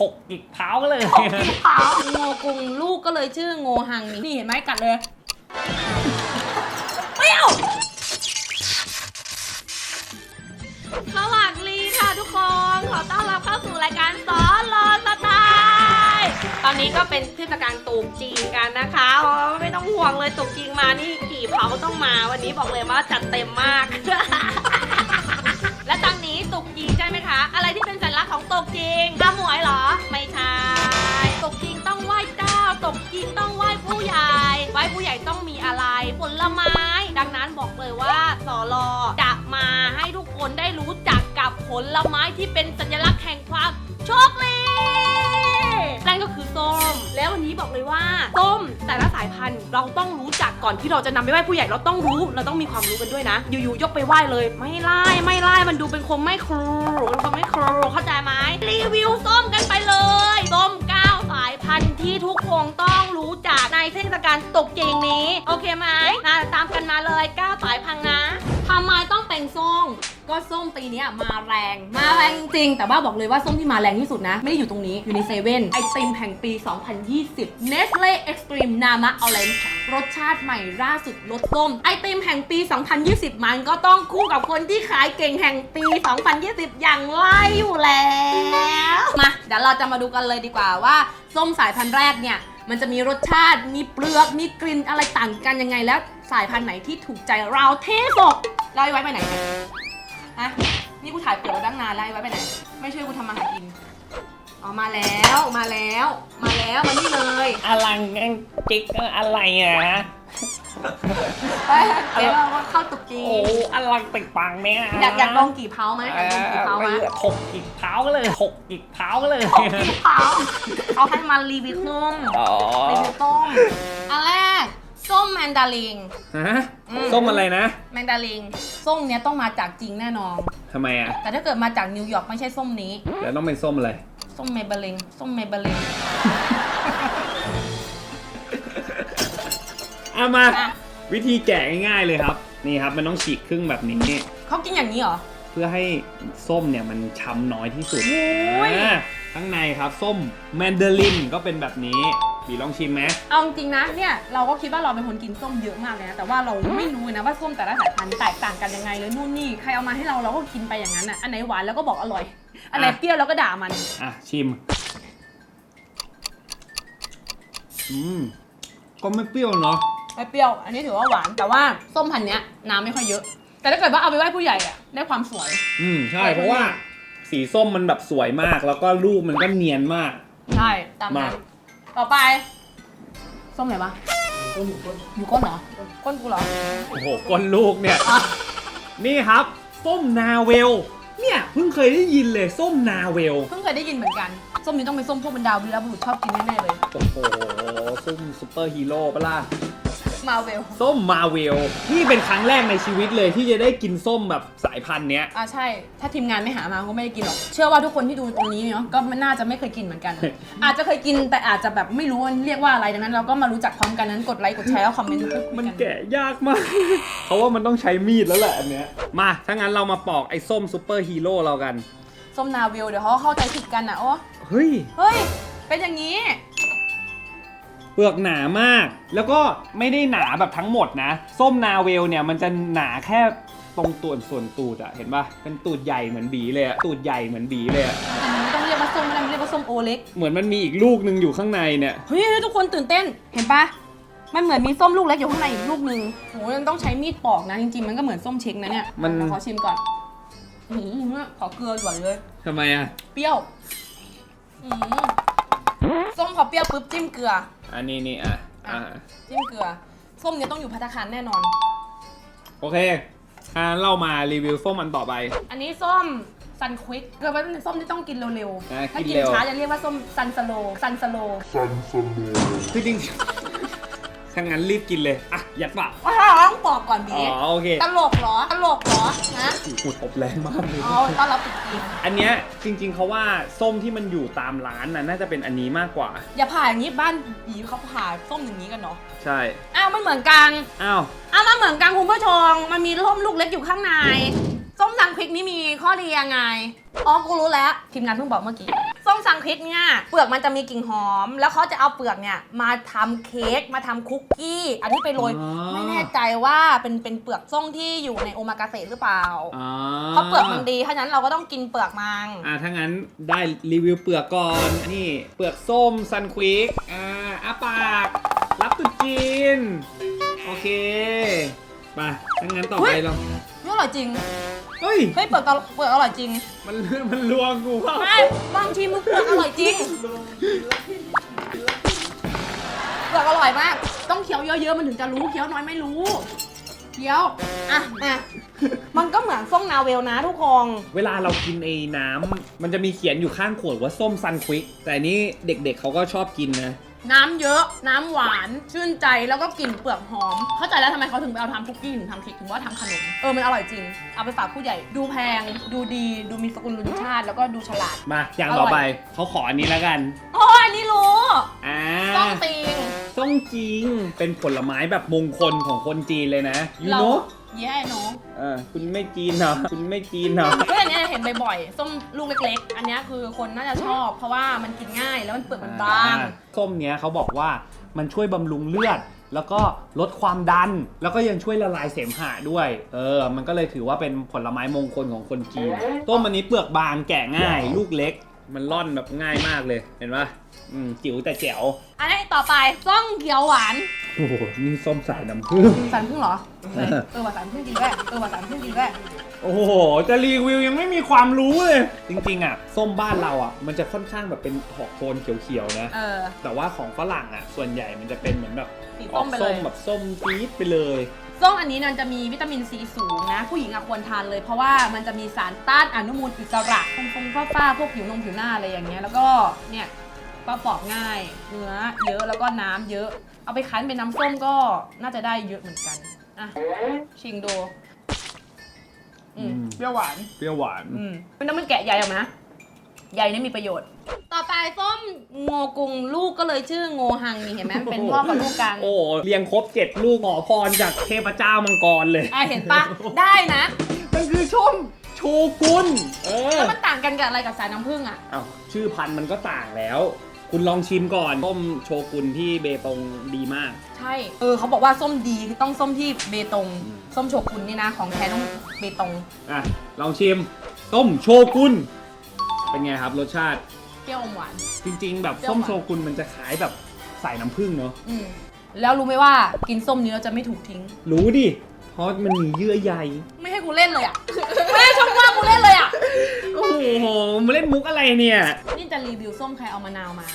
ถกอีกเท้าก็เลยที่เผาโงกุงลูกก็เลยชื่อโงหังนี่เห็นไหมกัดเลยเปรี้ยวสวัสดีค่ะทุกคน ขอต้อนรับเข้าสู่รายการสอนรอนสไตล์ตอนนี้ก็เป็นเทศกาลตรุษจีนกันนะคะอ๋อไม่ต้องห่วงเลยตรุษจีนมานี่กี่เผาต้องมา วันนี้บอกเลยว่าจัดเต็มมาก บอกเลยว่าสอรอจะมาให้ทุกคนได้รู้จักกับผลไม้ที่เป็นสัญลักษณ์แห่งความโชคดีนั่นก็คือส้ม แล้ววันนี้บอกเลยว่าส้มแต่ละสายพันธุ์เราต้องรู้จักก่อนที่เราจะนำไปไหว้ผู้ใหญ่เราต้องรู้ เราต้องมีความรู้กันด้วยนะ อยู่ๆยกไปไหว้เลย ไม่ไล่ไม่ไล่มันดูเป็นคนไม่ครูเป็นคนไม่ครูเข้าใจไหมรีวิวส้มกันไปเลยส้มันที่ทุกคนต้องรู้จักในเทศกาลตกเจงนี้ โอเคไหมนะตามกันมาเลยก้าวสายพังนะทำไม ต้องเป็นส้มก็ส้มปีนี้มาแรงมาแรงจริง แต่ว่าบอกเลยว่าส้มที่มาแรงที่สุดนะ ไม่ได้อยู่ตรงนี้ อยู่ในเซเว่นไอติมแห่งปี 2020 Nestle Extreme Nama Orange รสชาติใหม่ล่าสุดรสส้ม ไอติมแห่งปี 2020 มันก็ต้องคู่กับคนที่ขายเก่งแห่งปี 2020 อย่างไรอยู่แล้ว มา เดี๋ยวเราจะมาดูกันเลยดีกว่าว่า ส้มสายพันธุ์แรกเนี่ย มันจะมีรสชาติมีเปลือกมีกลิ่นอะไรต่างกันยังไงแล้ว สายพันธุ์ไหนที่ถูกใจเราเทสกเราเอาไว้ไปไหนฮะนี่กูถ่ายเปิดมาตั้งนานแล้วไอ้ไว้ไปไหน ไม่ช่วยกูทำมาหากินอ๋อมาแล้วมาแล้ว มาแล้วมานี่เลยอลังจิกอะไรอะไปเดี๋ยวเราเข้าตุกจีโอ้อลังติดปังเนี่ยอยากอยากลองกี่เผาไหมอยากลองกี่เผาไหมออถกอีกเท้าก็เลยถกอีกเท้าก็เลยกี่เผาเขาให้มารีวิวส้มอ๋อรีวิวส้มอันแรก ส้มแมนดารินฮะอืมส้มอะไรนะแมนดารินส้มเนี้ยต้องมาจากจริงแน่นอน ทำไมอะ แต่ถ้าเกิดมาจากนิวยอร์กไม่ใช่ส้มนี้ แล้วต้องเป็นส้มอะไร ส้มเมเบลินส้มเมเบลินเอามา อะวิธีแกะง่ายๆเลยครับ นี่ครับมันต้องฉีกครึ่งแบบนี้ เขากินอย่างนี้เหรอ เพื่อให้ส้มเนี่ยมันช้ำน้อยที่สุดโอ้ย อ่าข้างในครับ ส้มแมนดารินก็เป็นแบบนี้ บีลองชิมไหมเอาจริงๆนะเนี่ยเราก็คิดว่าเราเป็นคนกินส้มเยอะมากเลยนะแต่ว่าเราไม่รู้เลยนะว่าส้มแต่ละสายพันธุ์แตกต่างกันยังไงเลยนู่นนี่ใครเอามาให้เราเราก็กินไปอย่างนั้นอะอันไหนหวานแล้วก็บอกอร่อยอันไหนอะเปรี้ยวเราก็ด่ามันอะชิม อืมก็ไม่เปรี้ยวเนาะไม่เปรี้ยว อันนี้ถือว่าหวานแต่ว่าส้มพันธุ์เนี้ยน้ำไม่ค่อยเยอะ แต่ถ้าเกิดว่าเอาไปไหว้ผู้ใหญ่อะได้ความสวย อืมใช่ใช่เพราะว่า สีส้มมันแบบสวยมาก แล้วก็รูปมันก็เนียนมาก ใช่ตามนั้นมา ต่อไป ส้มไหนวะอยู่ก้นเหรอ ก้นกูเหรอ โอ้โหก้นลูกเนี่ยอะนี่ครับส้มนาเวล เนี่ยเพิ่งเคยได้ยินเลยส้มนาเวล เพิ่งเคยได้ยินเหมือนกัน ส้มนี้ต้องเป็นส้มพวกบรรดาวีรบุรุษชอบกินแน่ๆเลย โอ้โหส้มซูเปอร์ฮีโร่ปะล่ะ มาเวลส้มมาเวลนี่เป็นครั้งแรกในชีวิตเลยที่จะได้กินส้มแบบสายพันธุ์เนี้ย อ่าใช่ ถ้าทีมงานไม่หามาก็ไม่ได้กินหรอก เชื่อว่าทุกคนที่ดูตรงนี้เนาะก็น่าจะไม่เคยกินเหมือนกัน อาจจะเคยกินแต่อาจจะแบบไม่รู้ว่าเรียกว่าอะไรดังนั้นเราก็มารู้จักพร้อมกันนั้นกดไลค์กดแชร์แล้วคอมเมนต์พูดคุยมันกันแกะยากมาก เพราะว่ามันต้องใช้มีดแล้วแหละอันเนี้ย มาถ้างั้นเรามาปอกไอ้ส้มซูเปอร์ฮีโร่เรากัน ส้มนาเวลเดี๋ยวเขาเข้าใจผิดกันนะโอ้เฮ้ย เฮ้ย เป็นอย่างนี้ เปลือกหนามาก แล้วก็ไม่ได้หนาแบบทั้งหมดนะ ส้มนาเวลเนี่ยมันจะหนาแค่ตรงตูดส่วนตูดอะเห็นปะเป็นตูดใหญ่เหมือนบีเลยอะตูดใหญ่เหมือนบีเลยอะไม่ต้องเรียกว่าส้มไม่ได้เรียกว่าส้มโอเล็ก เหมือนมันมีอีกลูกหนึ่งอยู่ข้างในเนี่ยเฮ้ยทุกคนตื่นเต้น เห็นปะมันเหมือนมีส้มลูกเล็กอยู่ข้างในอีกลูกหนึ่งโหมันต้องใช้มีดปอกนะจริงๆ มันก็เหมือนส้มเช็คนะเนี่ยมันเดี๋ยวขอชิมก่อนอืมขอเกลือก่อนเลยทำไมอะเปรี้ยวอืมส้ มขอเปรี้ยวปุ๊บจิ้มเกลือ อันนี้นี่อะอะ จิ้มเกลือ ส้มเนี่ยต้องอยู่พัตตาคารแน่นอน โอเคอ่าเรามารีวิวส้มอันต่อไป อันนี้ส้มซันควิกเกิดว่าเป็นส้มที่ต้องกินเร็วอะๆ ถ้ากิกินนเร็ว ช้าจะเรียกว่าส้มซันสโลซันสโลคือจริง ถ้างั้นรีบกินเลย อะ ยัดปากว้าวต้องปอกก่อนอ๋บีอโอเคตลกเหรอ ตลกเหรอฮะหูตบแรงมากเลยอ๋อต้อนรับติดกินอันเนี้ยจริงๆเขาว่าส้มที่มันอยู่ตามร้านน่ะน่าจะเป็นอันนี้มากกว่า อย่าผ่าอย่างนี้บ้านบีเขาผ่าส้มอย่างนี้กันเนาะ ใช่ อ้าวมันเหมือนกันอ้าว อ้าวมันเหมือนกันคุณผู้ชม มันมีส้มลูกเล็กอยู่ข้างใน ส้มดังพริกนี่มีข้อดียังไง อ๋อ กูรู้แล้ว ทีมงานเพิ่งบอกเมื่อกี้ ส้มสังพริกเนี่ยเปลือกมันจะมีกลิ่นหอม แล้วเขาจะเอาเปลือกเนี่ยมาทำเค้กมาทำคุกกี้ อันนี้ไปโรยอ๋อ ไม่แน่ใจว่าเป็นเป็นเปลือกส้มที่อยู่ในโอมากาเสะหรือเปล่า อ๋อเพราะเปลือกมันดีถ้างั้นเราก็ต้องกินเปลือกมันอ่าถ้างั้นได้รีวิวเปลือกก่อน นี่เปลือกส้มซันควิกอ่าอาปาก รับตุ๊จีน โอเค ไปถ้างั้นต่อไปเรานี่อร่อยจริงเฮ้ ย เฮ้ยเปลือกตะเปลือกอร่อยจริงมันมันลวงกูเปล่าไม่บางทีมึงเปลือกอร่อยจริงเปลือกอร่อยมาก ต้องเคี้ยวเยอะๆมันถึงจะรู้เคี้ยวน้อยไม่รู้เคี้ยว อะอะมันก็เหมือนส้มนาเวลนะทุกคนเวลาเรากินไอ้น้ำมันจะมีเขียนอยู่ข้างขวดว่าส้มซันควิกแต่อันนี้เด็กๆเขาก็ชอบกินนะ น้ำเยอะ น้ำหวาน ชื่นใจ แล้วก็กลิ่นเปลือกหอม เข้าใจแล้วทำไมเขาถึงไปเอาทำคุกกี้ถึงทำเค้กถึงว่าทำขนม เออ มันอร่อยจริง เอาไปฝากผู้ใหญ่ ดูแพง ดูดี ดูมีสกุลลุนชาติ แล้วก็ดูฉลาด มาอย่างต่อไปเขาขออันนี้แล้วกัน โอ้ยอันนี้รู้อ่าต้องติงส้มจริง เป็นผลไม้แบบมงคลของคนจีนเลยนะยูเราโน แย่เนาะเออคุณไม่กินเหรอคุณไม่กินเหรอเพื่อนเนี่ยเห็นบ่อยๆส้มลูกเล็กๆ อันเนี้ยคือคนน่าจะชอบ เพราะว่ามันกินง่ายแล้วมันเปลือกมันบาง อ่ส้มเนี้ยเขาบอกว่ามันช่วยบำรุงเลือด แล้วก็ลดความดัน แล้วก็ยังช่วยละลายเสมหะด้วย เออ มันก็เลยถือว่าเป็นผลไม้มงคลของคนจีนต้มอันนี้เปลือกบางแกะง่าย ลูกเล็ก มันร่อนแบบง่ายมากเลย เห็นปะอืมจิ๋วแต่แจ๋ว อันนี้ต่อไปส้มเขียวหวานโอ้โห นี่ส้มสายน้ำผึ้งสารพึ่งเหรอ เออเออว่าสารพึ่งจริงด้วยเออว่าสารพึ่งจริงด้วย โอ้โห จะรีวิวยังไม่มีความรู้เลย จริงๆอะ ส้มบ้านเราอะ มันจะค่อนข้างแบบเป็นออกโทนเขียวๆนะ เออ แต่ว่าของฝรั่งอะ ส่วนใหญ่มันจะเป็นเหมือนแบบสีอส้อมกไปเลส้ยมแบบส้มปี๊ดไปเลย ส้มอันนี้มันจะมีวิตามินซีสูงนะ ผู้หญิงอะควรทานเลย เพราะว่ามันจะมีสารต้านอนุมูลอิสระฟงฟงฟ้าฟ้าๆพวกผิวนงผิวหน้าอะไรอย่างเงี้ยแล้วก็เนี่ยก็ปอกง่าย เนื้อเยอะแล้วก็น้ำเยอะ เอาไปคั้นเป็นน้ำส้มก็น่าจะได้เยอะเหมือนกันอะชิงดู อืมอืมเปรี้ยวหวาน เปรี้ยวหวาน อืมไม่ต้องมันแกะใยออกมานะใยนี่มีประโยชน์ ต่อไปส้มโงกุงลูกก็เลยชื่อโงหังนี่เห็นไหมมันเป็นพ่อกับลูกกันโอ้เรียงครบเจ็ดลูกหมอพรจากเทพเจ้ามังกรเลย อะเห็นปะได้นะ มันคือชมโชกุนเออแล้วมันต่างกันกับอะไรกับสายน้ำผึ้งอะอ้าวชื่อพันธุ์มันก็ต่างแล้ว คุณลองชิมก่อนต้มโชกุนที่เบตงดีมาก ใช่ เออเขาบอกว่าส้มดีคือต้องส้มที่เบตง อืม ส้มโชกุนนี่นะ ของแท้ต้องเบตง อะลองชิม ต้มโชกุนเป็นไงครับรสชาติ เปรี้ยวอมหวาน จริง ๆ แบบเปรี้ยวส้มหวานโชกุนมันจะคล้ายแบบใส่น้ำผึ้งเนาะอืมแล้วรู้ไหมว่ากินส้มนี้เราจะไม่ถูกทิ้ง รู้ดิเพราะมันมีเยื่อใย ไม่ให้กูเล่นเลยอะ ไม่ให้ช่องว่างกูเล่นเลยอะ โอ้โหมาเล่นมุกอะไรเนี่ย นี่จะรีวิวส้มใครเอามะนาวมา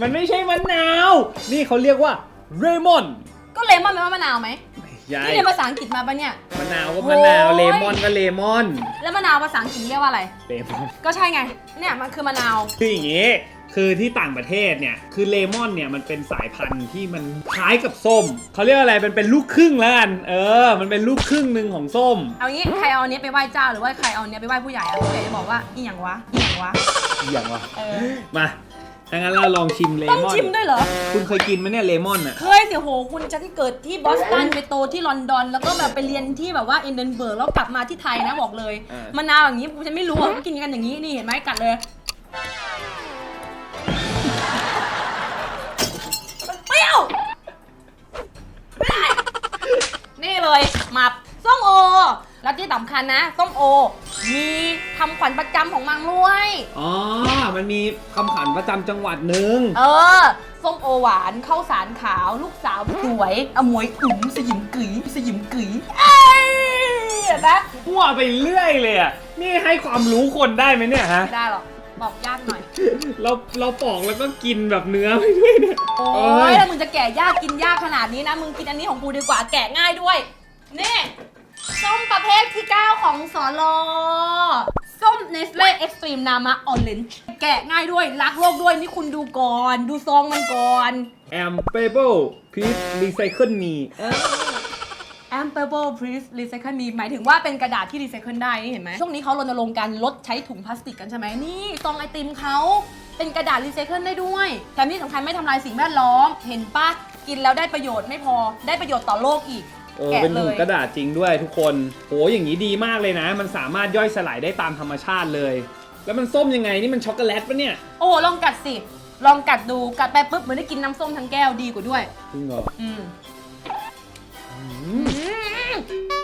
มันไม่ใช่มะนาว นี่เขาเรียกว่าเรมอนก็เลมอนแปลว่ามะนาวไหมใช่ที่เรียนภาษาอังกฤษมาปะเนี่ย มะนาวก็มะนาวโอ้ย เลมอนก็เลมอนแล้วมะนาวภาษาอังกฤษเรียกว่าอะไร เลมอนก็ใช่ไง เนี่ยมันคือมะนาว คืออย่างนี้ คือที่ต่างประเทศเนี่ยคือเลมอนเนี่ยมันเป็นสายพันธุ์ที่มันคล้ายกับส้มเขาเรียกอะไรมันเป็นลูกครึ่งแล้วกันเออ มันเป็นลูกครึ่งหนึ่งของส้ม เอางี้ใครเอาอันนี้ไปไหว้เจ้าหรือว่าใครเอาอันนี้ไปไหว้ผู้ใหญ่อะผู้ใหญ่จะบอกว่าอีหยังวะอีหยังวะอย่างวะเออ มาถ้างั้นเราลองชิมเลต้องมอนชิมด้วยเหรอ คุณเคยกินไหมเนี่ยเลมอนอะ เคยสิโหคุณฉันเกิดที่บอสตันไปโตที่ลอนดอน แล้วก็แบบไปเรียนที่แบบว่าเอเดนเบิร์กแล้วกลับมาที่ไทยนะบอกเลยเออ มะนาวอย่างนี้ฉันไม่รู้อะกินกันอย่างนี้นี่เห็นไหมกัดเลย นี่เลยหมับส้มโอ แล้วที่สำคัญนะ ส้มโอ มีคำขวัญประจำของมังด้วย อ๋อ มันมีคำขวัญประจำจังหวัดหนึ่งเออ ส้มโอหวานข้าวสารขาว ลูกสาวสวยอมวยอุ๋มสยิมกึ๋ยสยิมกึ๋ยเอ้ยเห็นปะมั่วไปเรื่อยเลยอะ นี่ให้ความรู้คนได้ไหมเนี่ยฮะ ไม่ได้หรอก บอกยากหน่อย เราเราปอกแล้วก็กินแบบเนื้อไปด้วยเนี่ย โอ้เอ้ยยถ้ามึงจะแกะยากกินยากขนาดนี้นะ มึงกินอันนี้ของกูดีกว่าแกะง่ายด้วย นี่ส้มประเภทที่ 9 ของสอลอส้มเนสเล่เอ็กซ์ตรีมนามะออเรนจ์แกะง่ายด้วย รักโลกด้วย นี่คุณดูก่อน ดูซองมันก่อน แอมเปเปิลพีชรีไซเคิลมี a m p a b l e please recycle me หมายถึงว่าเป็นกระดาษที่รีไซเคิลได้นี่เห็นไหมช่วงนี้เขารณรงค์การลดใช้ถุงพลาสติกกันใช่ไหมนี่ซองไอติมเขาเป็นกระดาษรีไซเคิลได้ด้วยแถมที่สำคัญไม่ทำลายสิ่งแวดล้อม เห็นปะกินแล้วได้ประโยชน์ไม่พอได้ประโยชน์ต่อโลกอีก เออแกะเป็นเลถุงยกระดาษจริงด้วยทุกคนโหอย่างนี้ดีมากเลยนะ มันสามารถย่อยสลายได้ตามธรรมชาติเลย แล้วมันส้มยังไงนี่มันช็อกโกแลตปะเนี่ยโอ้ลองกัดสิ ลองกัดดูกัดไปปุ๊บเหมือนได้กินน้ำส้มทั้งแก้วดีกว่าด้วย จริงเหรออืมอืมอืม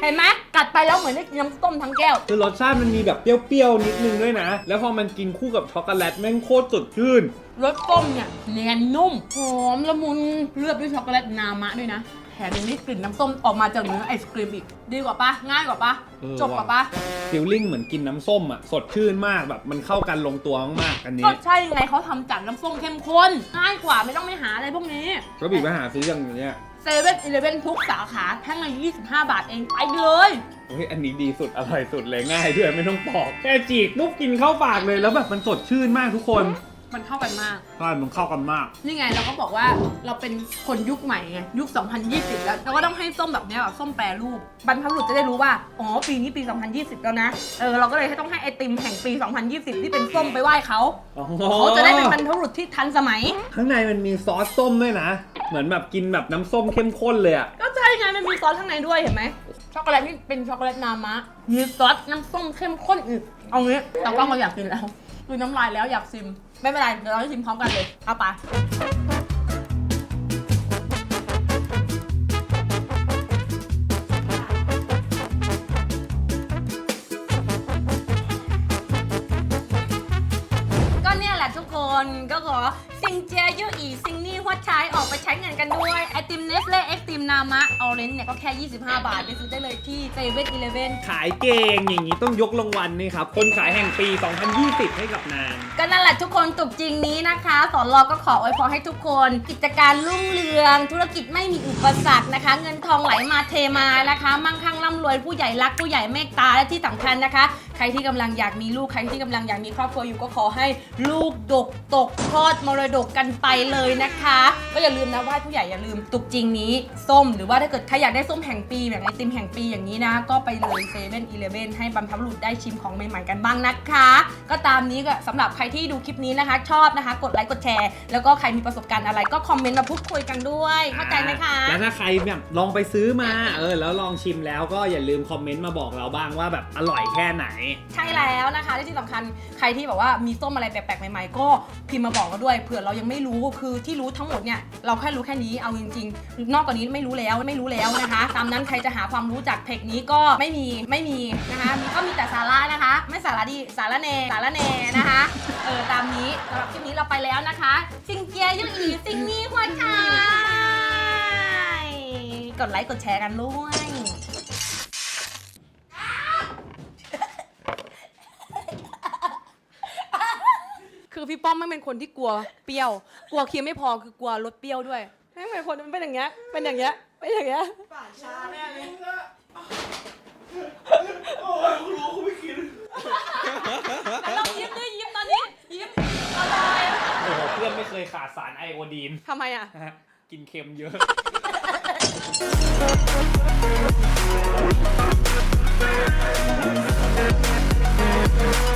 เห็นไหมกัดไปแล้วเหมือนได้กินน้ำส้มทั้งแก้ว คือรสชาติมันมีแบบเปรี้ยวๆนิดนึงด้วยนะ แล้วพอมันกินคู่กับช็อกโกแลตแม่งโคตรสดชื่น รสส้มเนี่ยเนียนนุ่มหอมละมุนเลือบด้วยช็อกโกแลตนามะด้วยนะแถมยังได้กลิ่นน้ำส้มออกมาจากเนื้อไอศครีมอีก ดีกว่าปะง่ายกว่าปะเออจบกว่าปะฟิลลิ่งเหมือนกินน้ำส้มอะสดชื่นมากแบบมันเข้ากันลงตัวมากๆอันนี้ก็ใช่ไงเขาทำจากน้ำส้มเข้มข้นง่ายกว่าไม่ต้องไปหาอะไรพวกนี้ ก็บีบไปหาซื้ออย่างเนี้ย เซเว่นอีเลเว่นทุกสาขาแท่งละ25 บาทเองไปเลย เฮ้ยอันนี้ดีสุดอร่อยสุดเลยง่ายด้วยไม่ต้องปอกแค่จีกปุ๊บกินเข้าปากเลยแล้วแบบมันสดชื่นมากทุกคนมันเข้ากันมาก ใช่มันเข้ากันมาก นี่ไงเราก็บอกว่าเราเป็นคนยุคใหม่ไงยุค 2020 แล้วเราก็ต้องให้ส้มแบบเนี้ยแบบส้มแปรรูปบรรพบุรุษจะได้รู้ว่า อ๋อ ปีนี้ปี 2020 แล้วนะ เออเราก็เลยต้องให้ไอติมแห่งปี 2020 ที่เป็นส้มไปไหว้เขาอ๋อเขาจะได้เป็นบรรพบุรุษที่ทันสมัย ข้างในมันมีซอสส้มด้วยนะ เหมือนแบบกินแบบน้ำส้มเข้มข้นเลยอะ ก็ใช่ไงมันมีซอสข้างในด้วยเห็นไหมช็อกโกแลตนี่เป็นช็อกโกแลตนามะมีซอสน้ำส้มเข้มข้นอีกเอางี้แต่กล้องเราอยากกินแล้วคือน้ำลายแล้วอยากชิม ไม่เป็นไรเดี๋ยวเราจะชิมพร้อมกันเลยเอาไปก็เนี่ยแหละทุกคนก็ขอ ซิงเจียยู่อีซิงนี่หัวใช้ออกไปใช้เงินกันด้วย ไอติมเนสเล่เอ็กติมนามะออเรนจ์เนี่ยก็แค่ 25 บาท ไปซื้อได้เลยที่เซเว่นอีเลเว่นขายเก่งอย่างนี้ต้องยกรางวัลนี่ครับ คนขายแห่งปี 2020 ให้กับนาง ก็นั่นแหละทุกคนตุกจริงนี้นะคะ สอนรอก็ขออวยพรให้ทุกคน กิจการรุ่งเรือง ธุรกิจไม่มีอุปสรรคนะคะ เงินทองไหลมาเทมานะคะ มั่งคั่งร่ำรวยผู้ใหญ่รักผู้ใหญ่เมตตาและที่สำคัญนะคะ ใครที่กำลังอยากมีลูกใครที่กำลังอยากมีครอบครัวอยู่ก็ขอให้ลูกดกตกทอดมรดกกันไปเลยนะคะ ก็อย่าลืมนะไหว่าผู้ใหญ่อย่าลืมตุกจริงนี้ส้มหรือว่าถ้าเกิดใครอยากได้ส้มแห่งปีแบบไอติมแห่งปีอย่างนี้นะ ก็ไปเลยเซเว่นอีเลเว่นให้บรรพบุรุษได้ชิมของใหม่ๆกันบ้างนะคะ ก็ตามนี้ก็สำหรับใครที่ดูคลิปนี้นะคะ ชอบนะคะ กดไลค์กดแชร์แล้วก็ใครมีประสบการณ์อะไรก็คอมเมนต์มาพูดคุยกันด้วยเข้าใจไหมคะแล้วถ้าใครแบบลองไปซื้อมาเออแล้วลองชิมแล้วก็อย่าลืมคอมเมนต์มาบอกเราบ้างว่าแบบอร่อยแค่ไหน ใช่แล้วนะคะและที่สำคัญใครที่แบบว่ามีส้มอะไรแปลกๆใหม่ๆ ก็พิมพ์มาบอกเราด้วยเผื่อเรายังไม่รู้คือที่รู้ทั้งหมดเนี่ยเราแค่รู้แค่นี้เอาจริง ๆ นอกกว่านี้ไม่รู้แล้วไม่รู้แล้วนะคะ ตามนั้นใครจะหาความรู้จากเพจนี้ก็ไม่มีไม่มีนะคะก็มีแต่สาระนะคะ ไม่สาระดีสาระแหนสาระแหนนะคะเออตามนี้สำหรับคลิปนี้เราไปแล้วนะคะซิงเจียยุอีซิงนี่หัวใจกดไลค์กดแชร์กันด้วย คื อพี่ป้อมไม่เป็นคนที่กลัวเปรี้ยว กลัวเคี้ยวไม่พอคือกลัวรสเปรี้ยวด้วยไม่เป็นคนมันเป็นอย่างเงี้ย เป็นอย่างเงี้ย เป็นอย่างเงี้ยโอ้ยคุณรู้คุณไม่กินแต่ลองยิ้มด้วยยิ้มตอนนี้ ยิ้มอร่อยโอ้โหเพื่อนไม่เคยขาดสารไอโอดีนทำไมอะ นะฮะกินเค็มเยอะเ